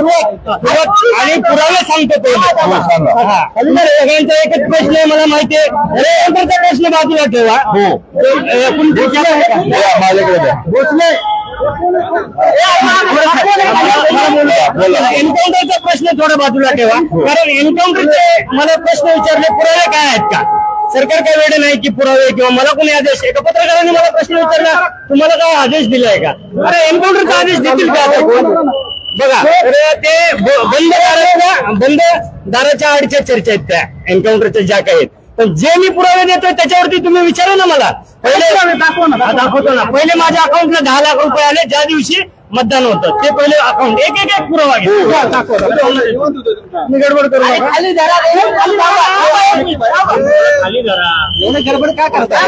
आणि पुरावे सांगतो तो. हो. हा. सगळ्यांचा एकच प्रश्न आहे मला माहिती आहे. प्रश्न बाजूला ठेवा. हो. माझ्याकडे एन्काउंटरचा प्रश्न थोडा बाजूला ठेवा. कारण एन्काउंटरचे मला प्रश्न विचारले पुरावे काय आहेत का? सरकार काय वेळ नाही की पुरावे किंवा मला कोणी आदेश एका पत्रकाराने मला प्रश्न विचारला तुम्हाला काय आदेश दिलाय का? अरे एन्काउंटरचा आदेश देतील का? बघा ते बंद दाराच्या बंद दाराच्या आडच्या चर्चा आहेत त्या एन्काउंटरच्या ज्या काही आहेत. पण जे मी पुरावे देतोय त्याच्यावरती तुम्ही विचारा ना मला. पहिले दाखवतो ना. पहिले माझ्या अकाउंटला दहा लाख रुपये आले ज्या दिवशी मतदान होतं. ते पहिले अकाउंट एक एक एक पुरावा घ्या. मी गडबड करू नका. खाली धरा खाली धरा. एवढं गडबड का करताय?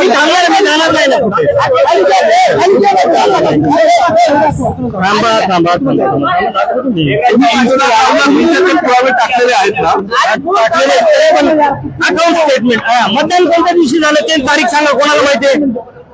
मी थांबणार मी जाणार नाही ना. थांबा थांबा. पुरावे टाकलेले आहेत ना? अकाउंट स्टेटमेंट मतदान कोणत्या दिवशी झालं ते तारीख सांगा कोणाला माहिती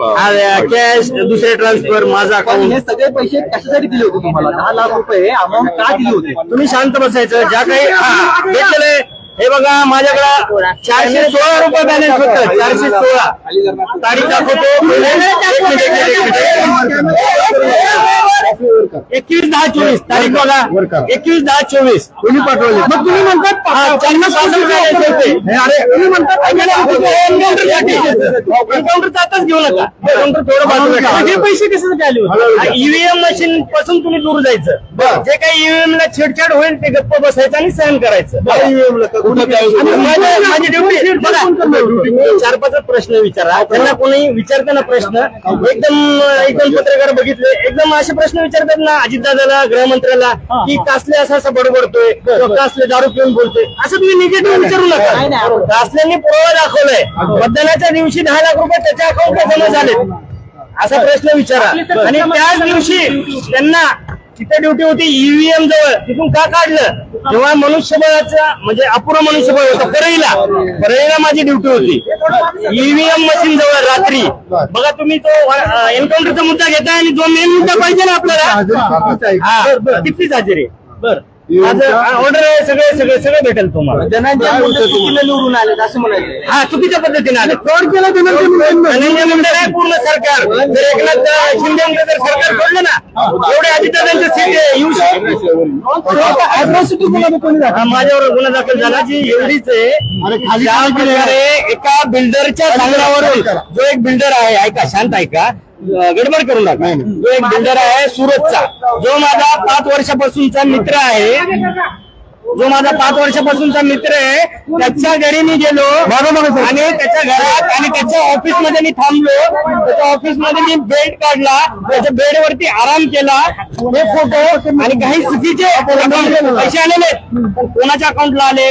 कॅश दुसरे ट्रान्सफर माझा अकाउंट हे सगळे पैसे कशासाठी दिले होते तुम्हाला? दहा लाख रुपये अमाऊंट का दिली होती? तुम्ही शांत बसायचं. ज्या काही हा, भेटलेले हे बघा माझ्याकडे चारशे सोळा रुपये बॅलन्स होतं चारशे सोळा. तारीख दाखवतो. एकवीस दहा चोवीस. तारीख बघा. एकवीस दहा चोवीस. तुम्ही पाठवले मग तुम्ही म्हणतात एन्काउंटर आताच घेऊ नका. हे पैसे कशासाठी आले ईव्हीएम मशीन पासून तुम्ही दूर जायचं. जे काही ईव्हीएम ला छेडछाड होईल ते गप्प बसायचं आणि सहन करायचं. आणि माझं- ड्युटी बघा, चार पाच प्रश्न विचारा. त्यांना कोणी विचारताना प्रश्न. एकदम एकदम पत्रकार बघितले. एकदम असे प्रश्न विचारतात ना अजितदादाला गृहमंत्र्याला की कासले असं असं बडबडतोय कासले दारू पिऊन बोलतोय. असं तुम्ही निगेटिव्ह विचारू नका. कासल्यांनी पुरावा दाखवलाय. मतदानाच्या दिवशी दहा लाख रुपये त्याच्या अकाउंटला जमा झाले असा प्रश्न विचारा. आणि त्याच दिवशी त्यांना तिथे ड्युटी होती ईव्हीएम जवळ. तिथून का काढलं? जेव्हा मनुष्यबळाचा म्हणजे अपुरं मनुष्यबळ होतं. परळीला. परळीला माझी ड्युटी होती. ईव्हीएम मशीन जवळ रात्री. बघा तुम्ही तो एन्काउंटरचा मुद्दा घेताय आणि जो मेन मुद्दा पाहिजे ना आपल्याला. हा. कितीच हजेरी. बर. ऑर्डर आहे सगळे सगळे सगळे भेटेल तुम्हाला. धनंजय मुंडे चुकीनं निवडून आले असं म्हणायचं हा चुकीच्या पद्धतीने आले फ्रॉड केला धनंजय मुंडे नाही पूर्ण सरकार? जर एकनाथ शिंदे जर सरकार सोडलं ना? एवढे अजितदादांचे सीट येऊ शकतो माझ्यावर गुन्हा दाखल झाला जी एवढीच आहे एका बिल्डरच्या सांगण्यावरून जो एक बिल्डर आहे ऐका शांत ऐका. गडबड करू नका. जो एक बिल्डर आहे सुरतचा जो माझा पाच वर्षापासूनचा मित्र आहे जो माझा पाच वर्षापासूनचा मित्र आहे त्याच्या घरी मी गेलो आणि त्याच्या घरात आणि त्याच्या ऑफिसमध्ये मी थांबलो. त्याच्या ऑफिसमध्ये मी बेड काढला त्याच्या बेड वरती आराम केला. हे फोटो आणि काही चुकीचे पैसे आलेले कोणाच्या अकाउंटला आले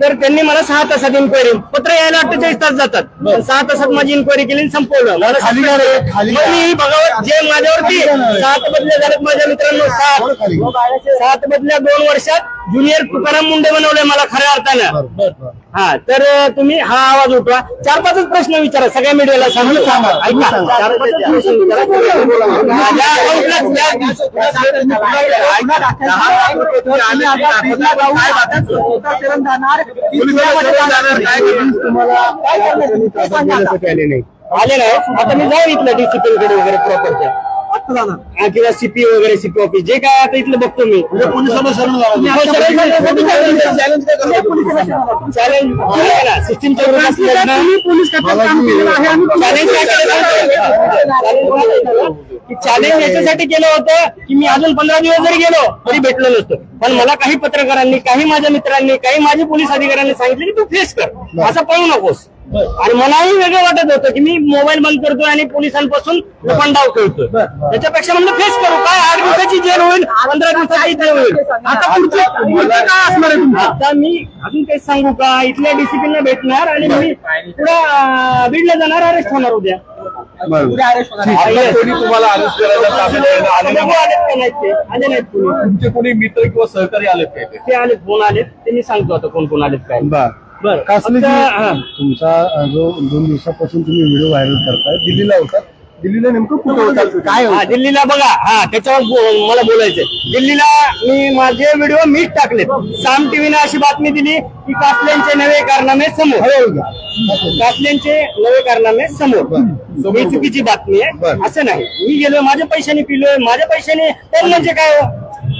तर त्यांनी मला सहा तासात इन्क्वायरी पत्र यायला अठ्ठेचाळीस तास जातात. सहा तासात माझी इन्क्वायरी केली संपवलं. मला मी बघावं जे माझ्यावरती सात बदल्या झालेत माझ्या मित्रांनो सात. सात बदल्या दोन वर्षात ज्युनियर तुकाराम मुंडे बनवले मला खऱ्या अर्थानं. हा तर तुम्ही हा आवाज उठवा चार पाचच प्रश्न विचारा सगळ्या मीडियाला सांगू ऐका चार प्रश्न विचारा. हा, आले नाही आता मी जाऊ इथलं डिसिप्लिनकडे वगैरे प्रॉपरच्या हा, किंवा सीपी वगैरे सीपी ऑफिस जे काय आता इथलं बघतो मी चॅलेंज याच्यासाठी केलं होतं की मी अजून पंधरा दिवस जरी गेलो तरी भेटलो नसतो पण मला काही पत्रकारांनी काही माझ्या मित्रांनी काही माझे पोलीस अधिकाऱ्यांनी सांगितलं की तू फेस कर असं पळू नकोस आणि मलाही वेगळं वाटत होतं की मी मोबाईल बंद करतोय आणि पोलिसांपासून लपंडाव खेळतोय. त्याच्यापेक्षा म्हणलं फेस करू. काय आठ दिवसाची जेल होईल पंधरा दिवसाची जेल होईल. आता पुढचं पुढचं काय असणार आहे तुमचं? आता मी अजून काही सांगू का? इथल्या डिसिप्लिनला भेटणार आणि मी पुढे बीडला जाणार अरेस्ट होणार उद्या. तुम्हाला अरेस्ट करायला तुमचे कोणी मित्र किंवा सहकारी आलेत काय ते ते आलेत कोण आलेत? ते मी सांगतो आता कोण कोण आलेत काय. बर. हा. तुमचा अ, जो दोन दिवसापासून तुम्ही व्हिडिओ व्हायरल करताय दिल्लीला होता. दिल्लीला नेमकं कुठं होता? काय हा होतं? दिल्लीला बघा. हा त्याच्यावर बो- मला बोलायचंय. दिल्लीला मी माझे व्हिडिओ मीच टाकलेत. साम टीव्हीने अशी बातमी दिली की कासल्यांचे नवे कारनामे समोर. हळूहळू घ्या. कासल्यांचे नवे कारनामे समोर. ही चुकीची बातमी आहे. बरं. असं नाही. मी गेलोय माझ्या पैशाने पिलोय. माझ्या पैशाने तर म्हणजे काय हो?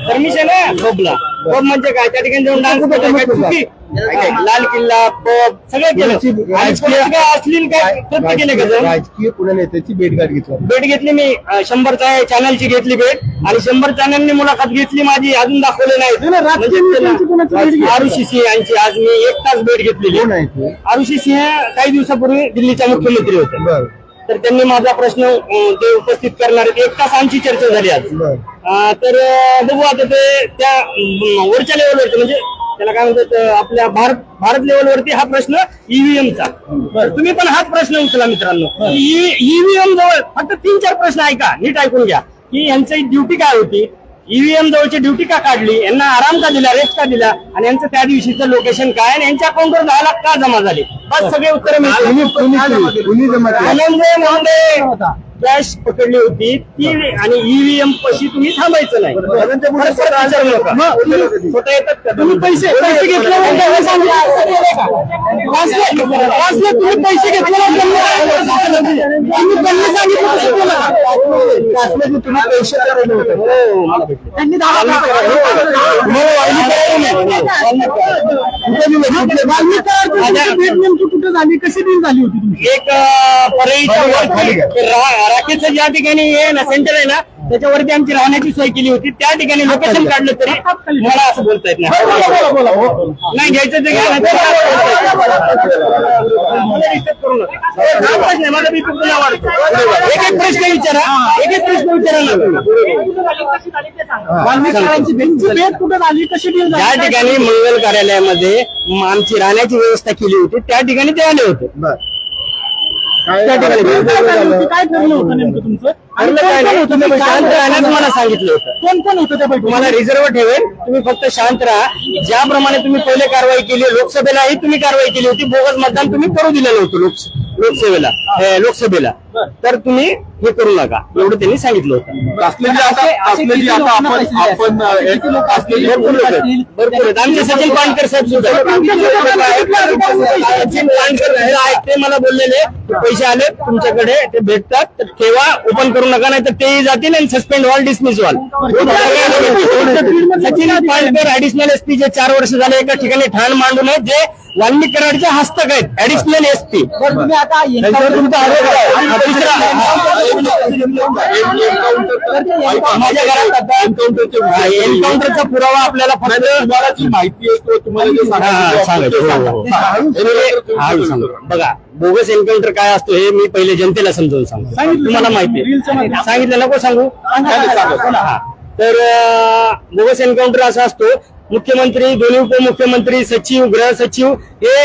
परमिशन आहे? पबला पब म्हणजे काय? त्या ठिकाणी जाऊन डान्स करतोय काय चुकी? लाल किल्ला पब सगळं केलं राजकीय- आणि कोणाचं काय अश्लील काय कृत्य केले का राजकीय पुणे नेत्याची भेटगाठ घेतली. भेट घेतली मी अं, शंभरचा चॅनलची घेतली भेट आणि शंभर चॅनलनी मुलाखत घेतली माझी अजून दाखवले नाही आरुषी सिंह यांची आज मी एक तास भेट घेतलेली. आहे ते? आरुषी सिंह काही दिवसापूर्वी दिल्लीच्या मुख्यमंत्री होते. बर. तर त्यांनी माझा प्रश्न अं, ते उपस्थित करणार आहेत. एक तास आमची चर्चा झाली आज. बर. अं, तर अं, बघू आता ते त्या अं, वरच्या लेवलवरती म्हणजे त्याला काय म्हणतात आपल्या भारत भारत लेवलवरती हा प्रश्न ईव्हीएमचा तुम्ही पण हाच प्रश्न उचला मित्रांनो. ईव्हीएम जवळ फक्त तीन चार प्रश्न ऐका नीट ऐकून घ्या. की यांची ड्युटी काय होती? ईव्हीएम जवळची ड्युटी का काढली? यांना आराम का दिला रेस्ट का दिला? आणि यांचं त्या दिवशीचं लोकेशन काय? आणि यांच्या अकाउंटवर दहा लाख का जमा झाले? बस सगळे उत्तर कुणी कॅश पकडली होती ती आणि ईव्हीएम पशी तुम्ही थांबायचं नाही तुम्ही पैसे पैसे घेतले हे तुम्ही पैसे घेतले तुम्ही पैसे हो. कुठे झाली कशी डील झाली होती एक राकेशचं ज्या ठिकाणी हे ना सेंटर आहे ना त्याच्यावरती आमची राहण्याची सोय केली होती. त्या ठिकाणी लोकेशन काढलं तरी मला असं बोलता येत नाही. नाही घ्यायचं ते घ्या मला. हा BP पुन्हा वाढतो. एक एक प्रश्न विचारा. एक एक प्रश्न विचारा ना. कुठे कशी डील ज्या ठिकाणी मंगल कार्यालयामध्ये आमची राहण्याची व्यवस्था केली होती त्या ठिकाणी ते आले होते. त्या ठिकाणी काय ठरलं होतं नेमकं तुमचं? आणि ठरलं काय कोण नाही. कोण तुम्ही होतं? शांत मला सांगितलं होतं. कोण कोण होतं त्या बैठकीत? तुम्हाला रिझर्व ठेवेल तुम्ही फक्त शांत राहा. ज्याप्रमाणे तुम्ही पहिले कारवाई केली लोकसभेलाही तुम्ही कारवाई केली होती. बोगस मतदान तुम्ही करू दिलं नव्हतं लोक लोकसेवेला हे, लोकसभेला. तर तुम्ही हे करू नका. एवढं त्यांनी सांगितलं होतं. भरपूर आमचे सचिन पानकर साहेब सुद्धा. सचिन पानकर ते मला बोललेले पैसे आले तुमच्याकडे ते भेटतात. तर ठेवा ओपन करू नका नाही तर तेही जातील आणि सस्पेंड व्हाल डिसमिस व्हाल. सचिन पानकर ऍडिशनल एसपी जे चार वर्ष झाले एका ठिकाणी ठाण मांडून आहेत जे वाल्मिक कराडचे हस्तक आहेत. ऍडिशनल एसपी तुम्ही आता एन्काउंटरचा पुरावा आपल्याला फक्त तुम्हाला जी माहिती आहे किंवा तुम्हाला हा, हा, सांगायचं. मी सांगतो. बघा बोगस एन्काउंटर काय असतो हे मी पहिले जनतेला समजावून सांगतो तुम्हाला माहिती. सांगितलं नको सांगू हा. तर बोगस एन्काउंटर असा असतो मुख्यमंत्री दोन्ही उपमुख्यमंत्री सचिव गृह सचिव हे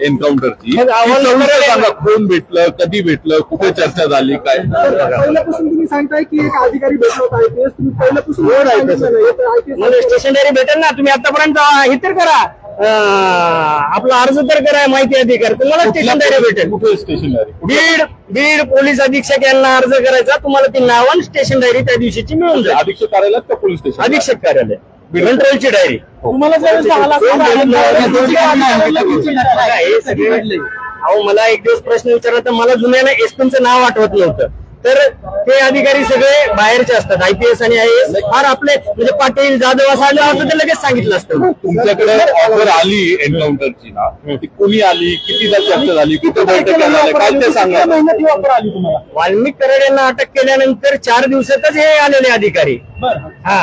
एन्काउंटरची. सांगा कोण भेटलं कधी भेटलं कुठे चर्चा झाली काय? पहिल्यापासून तुम्ही सांगताय की एक अधिकारी भेटलो होता आयपीएस. तुम्ही पहिल्यापासून हो, right. सांगितलं नाही. तर IPS मला स्टेशनरी भेटेल ना तुम्ही आतापर्यंत हे तर करा. अं, आपला अर्ज तर करा माहिती अधिकार. तुम्हाला स्टेशनरी भेटेल. कुठे स्टेशनरी बीड बीड पोलीस अधीक्षक यांना अर्ज करायचा. तुम्हाला ती नाव स्टेशन डायरी त्या दिवशीची मिळून जाईल. अधीक्षक कार्यालयात का पोलीस स्टेशन अधीक्षक कार्यालय. कंट्रोलची डायरी तुम्हाला ज्यावेळेस दहा लाख रुपये बघा, हे सगळे- अहो मला एक दिवस प्रश्न विचारला तर मला जुन्याला एसपीचं नाव आठवत नव्हतं. तर ते अधिकारी सगळे बाहेरचे असतात. आयपीएस आणि आय एस फार आपले म्हणजे पाटील जाधव असं आलं असं ते लगेच सांगितलं असतं. तुमच्याकडे ऑफर आली एन्काउंटरची ना? ती कोणी आली? कितीदा चर्चा झाली कुठे बैठक झाल्या काय ते सांगा. महिन्यात ही ऑफर आली तुम्हाला? वाल्मिक कराड यांना अटक केल्यानंतर चार दिवसातच हे आलेले अधिकारी. हा.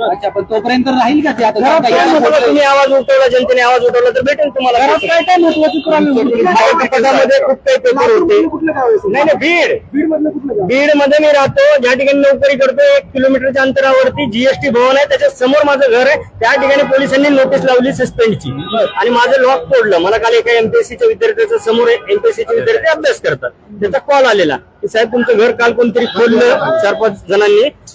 अच्छा पण तोपर्यंत राहील का ते आता घरात काय. तुम्ही आवाज उठवला जनतेने आवाज उठवला तर भेटेल तुम्हाला. घरात काय काय महत्वाची? पदामध्ये खूप काही पेपर होते? नाही नाही बीड. बीड मधलं बीडमध्ये मी राहतो. ज्या ठिकाणी नोकरी करतो एक किलोमीटरच्या अंतरावरती जीएसटी भवन आहे. त्याच्यासमोर माझं घर आहे. त्या ठिकाणी पोलिसांनी नोटीस लावली सस्पेंडची आणि माझं लॉक तोडलं मला काल एका एमपीएससीच्या विद्यार्थ्याच्या समोर एमपीएससीचे विद्यार्थी अभ्यास करतात. त्याचा कॉल आलेला. की साहेब तुमचं घर काल कोणतरी खोललं? चार पाच जणांनी.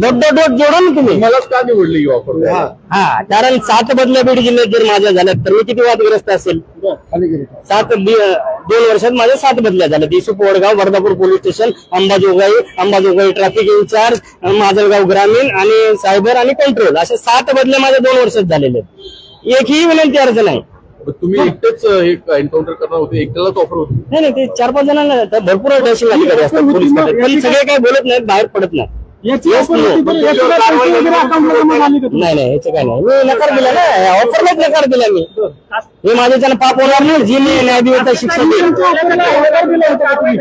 डोट डोट डोट जोडा ना तुम्ही. मलाच का निवडली ही ऑफर हा कारण सात बदल्या बीड जिल्ह्यात जर माझ्या झाल्यात तर मी किती वादग्रस्त असेल? सात दोन वर्षात माझ्या सात बदल्या झाल्या देशूप Wadgaon Vardhapur police station Ambajogai Ambajogai traffic in charge Majalgaon ग्रामीण आणि सायबर आणि कंट्रोल अशा सात बदल्या माझ्या दोन वर्षात झालेले आहेत. एकही विनंती अर्ज नाही. तुम्ही एकटेच हे एन्काउंटर करणार होते. एकट्यालाच ऑफर होती. नाही नाही ते चार पाच जणांना तर भरपूर तहसील अधिकारी असतात पोलीस खात्यात. पण सगळे काही बोलत नाहीत बाहेर पडत नाही याची Yes, offer no. होती, पण याच्यावर पैसे वगैरे अकाउंटला मग आले का तुम्ही? नाही नाही याचं काय नाही. मी नकार दिला ना. ऑफरलाच नकार दिला मी. हे पाप होणार नाही. जी मी न्यायदेवता शिक्षा देईल त्यांच्या offerला order दिला होता का तुम्ही?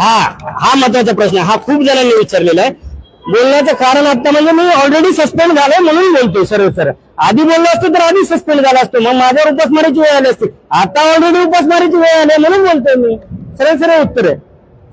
हा हा महत्त्वाचा प्रश्न आहे. हा खूप जणांनी विचारलेला आहे. बोलण्याचं कारण आता म्हणजे मी ऑलरेडी सस्पेंड झालोय म्हणून बोलतोय सरळ सरळ आधी बोललो असतो तर आधी सस्पेंड झाला असतो. मग माझ्यावर उपासमारीची वेळ आली असती. आता ऑलरेडी उपासमारीची वेळ आली आहे म्हणून बोलतोय मी. सरळ सरळ उत्तर आहे.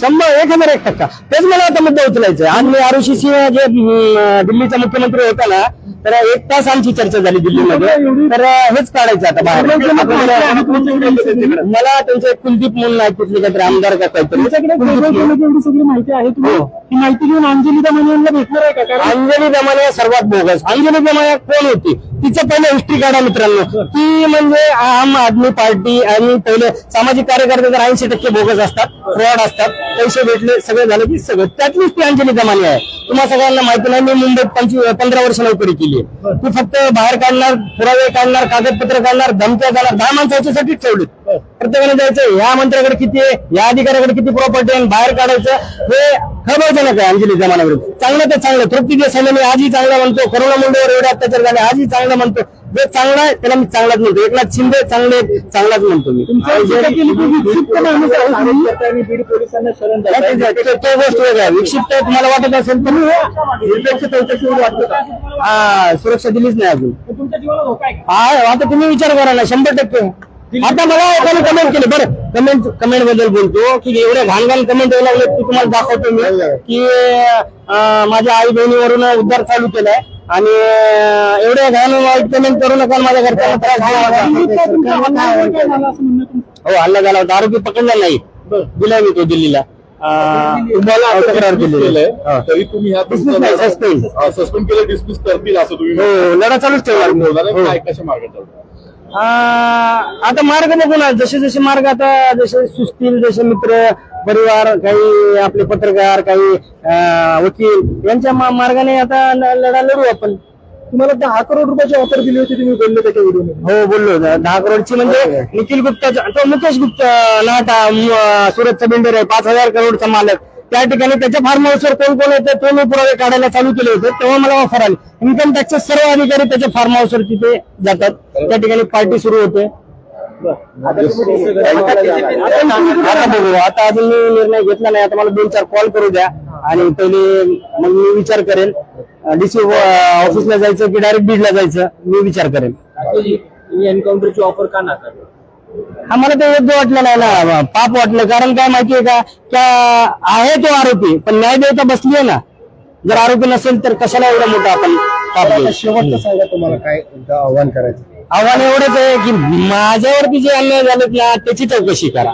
शंभर एक हजार एक टक्का तेच मला आता मुद्दा उचलायचा. आज मी आरुषी सिंह जे दिल्लीचा मुख्यमंत्री होता ना तर एक तास आमची चर्चा झाली दिल्लीमध्ये. तर हेच काढायचं आता बाहेर. मला त्यांचे कुलदीप म्हणून आहे तिथले काहीतरी आमदार का काहीतरी. माहिती आहे. हो. ती माहिती घेऊन अंजली दमानी यांना भेटणार आहे का? अंजली दमाने सर्वात बोगस. अंजली दमाने कोण होती? तिचं पहिलं हिस्ट्री काढा मित्रांनो. ती म्हणजे आम आदमी पार्टी आणि पहिले सामाजिक कार्यकर्ते तर ऐंशी टक्के बोगस असतात फ्रॉड असतात पैसे भेटले सगळे झाले की सगळं. त्यातलीच ती अंजली दमाने आहे. तुम्हाला सगळ्यांना माहिती नाही मी मुंबईत पंचवीस पंधरा वर्ष नोकरी केली ती फक्त बाहेर काढणार पुरावे काढणार कागदपत्र काढणार धमक्या काढणार दहा माणसं याच्यासाठीच ठेवलीत. प्रत्येकाने जायचं ह्या मंत्र्याकडे किती आहे? या अधिकाऱ्याकडे किती प्रॉपर्टी आहे? आणि बाहेर काढायचं हे खबरजनक आहे अंजली जमानाविरुद्ध. चांगलं ते चांगलं. तृप्ती देसाई मी आजही चांगला म्हणतो. करोना मुंडेवर एवढे अत्याचार झाले आजही चांगलं म्हणतो. जे चांगला आहे त्याला मी चांगलाच म्हणतो. एकनाथ शिंदे चांगले चांगलाच म्हणतो मी. बीड पोलिसांना शरण ते- गोष्ट वेगळी विक्षिप्त आहे तुम्हाला वाटत असेल तर? हा सुरक्षा दिलीच नाही अजून? हा आता तुम्ही विचार करा ना. शंभर टक्के. आता मला एकाने कमेंट केली बरं. कमेंट कमेंटबद्दल बोलतो की एवढे घाण घाण कमेंट यायला लागले की तुम्हाला दाखवतो मी. की माझ्या आई बहिणीवरून उद्धार चालू केलाय आणि एवढे घाण वाईट कमेंट करू नका माझ्या घरच्यांना त्रास झालं? हो हल्ला झाला होता आरोपी पकडला नाही. दिलाय मी तो दिल्लीला. तुम्हाला आता तक्रार हा. तरी तुम्ही. सस्पेंड केलं डिसमिस करतील असं तुम्ही हो लढा चालूच. बोलणार हो. काय कशा मार्ग आता मार्ग बघू ना जसे जसे मार्ग आता जसे सुचतील जसे मित्र परिवार काही आपले पत्रकार काही वकील यांच्या मार्गाने आता लढा लढू आपण तुम्हाला दहा करोड रुपयाची ऑफर दिली होती तुम्ही बोलले त्याच्या व्हिडिओमध्ये हो बोललो. द- दहा करोडची म्हणजे निखिल गुप्ताचा तो मुकेश गुप्ता नाटा म- सुरतचा बिल्डर आहे पाच हजार करोडचा मालक. त्या ठिकाणी त्याच्या फार्म हाऊसवर कोण कोण येतं ते मी पुरावे काढायला चालू केले होते तेव्हा मला ऑफर आली. इन्कम टॅक्सचे सर्व अधिकारी त्याच्या फार्म हाऊसवर तिथे जातात. त्या ठिकाणी पार्टी सुरू होते. आता बघू आता अजून मी निर्णय घेतला नाही. आता मला दोन चार कॉल करू द्या. आणि पहिले मग मी विचार करेन. डीसी ऑफिसला जायचं की डायरेक्ट बीडला जायचं मी विचार करेन. एन्काउंटरची ऑफर का नाकारली? आम्हाला ते योग्य वाटलं नाही ना पाप वाटलं. कारण काय माहितीये का त्या आहे तो आरोपी पण न्याय देवता बसली आहे ना. जर आरोपी नसेल तर कशाला एवढा मोठा आपण पाप घेऊ? शेवटचं सांगा तुम्हाला काय आव्हान करायचं. आव्हान एवढंच आहे की माझ्यावरती जे अन्याय झालेत ना त्याची चौकशी करा.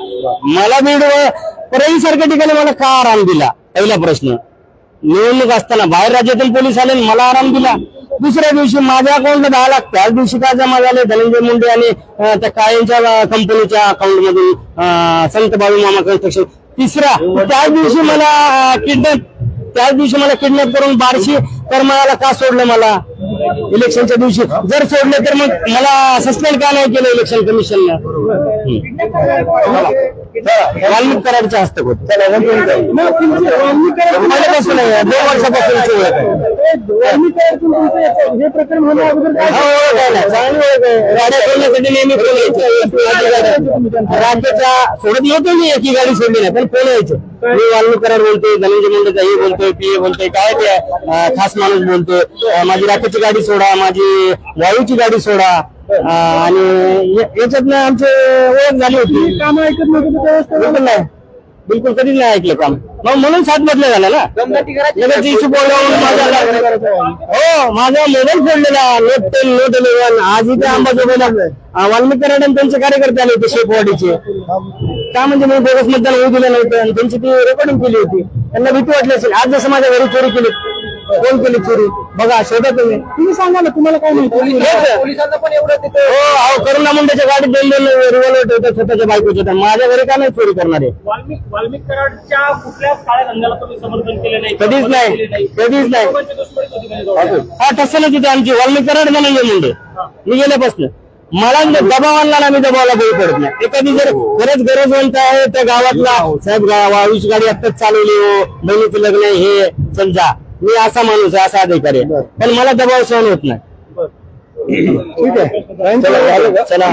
मला बीड परळी सारख्या ठिकाणी मला का आराम दिला? पहिला प्रश्न. निवडणूक असताना बाहेर राज्यातील पोलीस आले मला आराम दिला. दुसऱ्या दिवशी माझ्या अकाउंटला दहा लाख. त्याच दिवशी काय जमा झाले? धनंजय मुंडे आणि त्या कायमच्या कंपनीच्या अकाउंट मधून संत बाबू मामा कन्स्ट्रक्शन तिसरा त्याच दिवशी मला किडनॅप त्याच दिवशी मला किडनॅप करून बारशी मला का सोडलं मला? इलेक्शनच्या दिवशी. जर सोडले तर मग मला सस्पेंड का नाही केलं इलेक्शन कमिशननं वाल्मिक कराडच्या हस्तक होत आहे, दोन वर्षापासून हे प्रकरण होण्या अगोदर. गाड्या सोडण्यासाठी नेहमी फोन यायचे. राज्याच्या सोडत नव्हतो मी एकी गाडी सोडली नाही पण फोन यायचे. मी वाल्मिक कराड बोलतोय धनंजय मुंडेचा हे बोलतोय पी ए बोलतोय काय ते खास माणूस बोलतोय. माझी राखेची गाडी सोडा माझी वायूची गाडी सोडा आणि याच्यातनं आमची ओळख झाली होती. काम ऐकत नव्हतं बिलकुल नाही. बिलकुल कधीच नाही ऐकलं काम. मग म्हणून सात बदल्या झाला ना. हो माझा मोबाईल फोडलेला नोट टेन नोट इलेव्हन आज इथे अंबाजोगाईला अं, वाल्मिक कराड आणि त्यांचे कार्यकर्ते आले होते शेपवाडीचे. का म्हणजे मी बोगस मतदान होऊ दिलं नव्हतं आणि त्यांची ती रेकॉर्डिंग केली होती. त्यांना भीती वाटली असेल. आज जसं माझ्या घरी चोरी केली. कोण केली चोरी? बघा शोधा तुम्ही. तुम्ही सांगा ना तुम्हाला काय माहिती? पोलिसांना पण एवढं हो अहो करुणा मुंडेच्या गाडीत दोन दोन रिव्हॉल्वर ठेवतात स्वतःच्या बायकोच्या तर माझ्या घरी का नाही चोरी करणारे? वाल्मिक वाल्मिक कराडच्या कुठल्याच काळ्या धंद्याला तुम्ही समर्थन केलं नाही. कधीच नाही. कधीच नाही. दोघांची दुश्मनीच होती म्हणजे दोघांची. हा तसं तिथे आमची वाल्मिक कराड धनंजय मुंडे. मी गेल्यापासून. मला दबाव आणला ना मी दबावाला बळी पडत नाही. एखादी जर खरंच गरजवंत आहे त्या गावातला साहेब गा- वाळूची गाडी आत्ताच चालवली हो. बहिणीचं लग्न आहे हे समजा. मी असा माणूस आहे असा अधिकारी आहे. पण मला दबाव सहन होत नाही. ठीक आहे. चला.